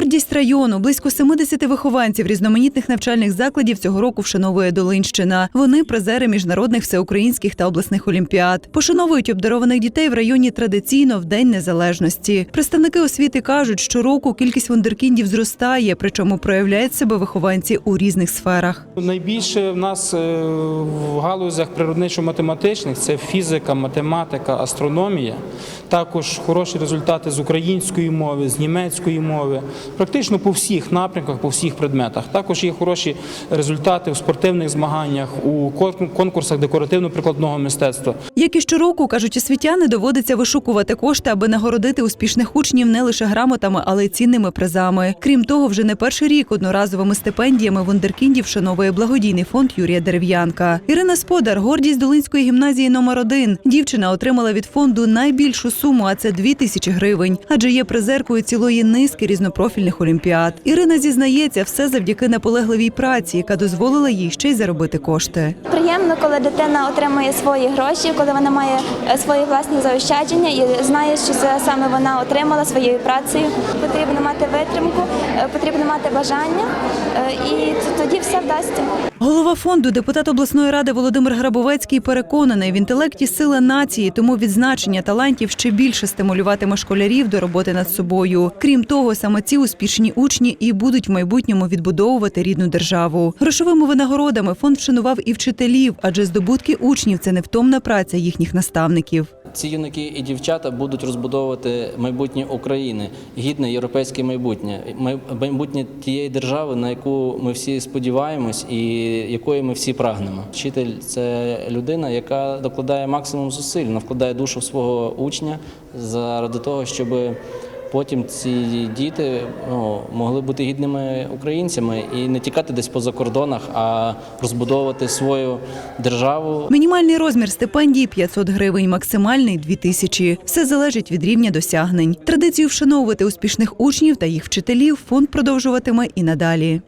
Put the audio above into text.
Гордість району близько 70 вихованців різноманітних навчальних закладів цього року вшановує Долинщина. Вони призери міжнародних всеукраїнських та обласних олімпіад. Пошановують обдарованих дітей в районі традиційно в День Незалежності. Представники освіти кажуть, що року кількість вундеркіндів зростає, причому проявляють себе вихованці у різних сферах. Найбільше в нас е, в галузях природничо-математичних це фізика, математика, астрономія. Також хороші результати з української мови, з німецької мови, практично по всіх напрямках, по всіх предметах. Також є хороші результати в спортивних змаганнях, у кон- конкурсах декоративно-прикладного мистецтва. Як і щороку, кажуть освітяни, доводиться вишукувати кошти, аби нагородити успішних учнів не лише грамотами, але й цінними призами. Крім того, вже не перший рік одноразовими стипендіями вундеркіндів вшановує благодійний фонд Юрія Дерев'янка. Ірина Сподар, гордість Долинської гімназії номер 1 Дівчина отримала від фонду найбільшу суму, а це дві тисячі гривень, адже є призеркою цілої низки різнопрофільних олімпіад. Ірина зізнається, все завдяки наполегливій праці, яка дозволила їй ще й заробити кошти. Приємно, коли дитина отримує свої гроші, коли вона має е, свої власні заощадження і знає, що це саме вона отримала своєю працею. Потрібно мати витримку, е, потрібно мати бажання, е, і все вдасться. Голова фонду, депутат обласної ради Володимир Грабовецький переконаний, в інтелекті сила нації, тому відзначення талантів ще більше стимулюватиме школярів до роботи над собою. Крім того, саме ці успішні учні і будуть в майбутньому відбудовувати рідну державу. Грошовими винагородами фонд вшанував і вчителів, адже здобутки учнів це невтомна праця їхніх наставників. Ці юнаки і дівчата будуть розбудовувати майбутнє України, гідне європейське майбутнє, май- майбутнє тієї держави, на яку ми всі сподіваємось і якої ми всі прагнемо. Вчитель це людина, яка докладає максимум зусиль, вона вкладає душу в свого учня заради того, щоб потім ці діти ну, могли бути гідними українцями і не тікати десь по закордонах, а розбудовувати свою державу Мінімальний розмір стипендії 500 гривень, максимальний 2000. Все залежить від рівня досягнень. Традицію вшановувати успішних учнів та їх вчителів фонд продовжуватиме і надалі.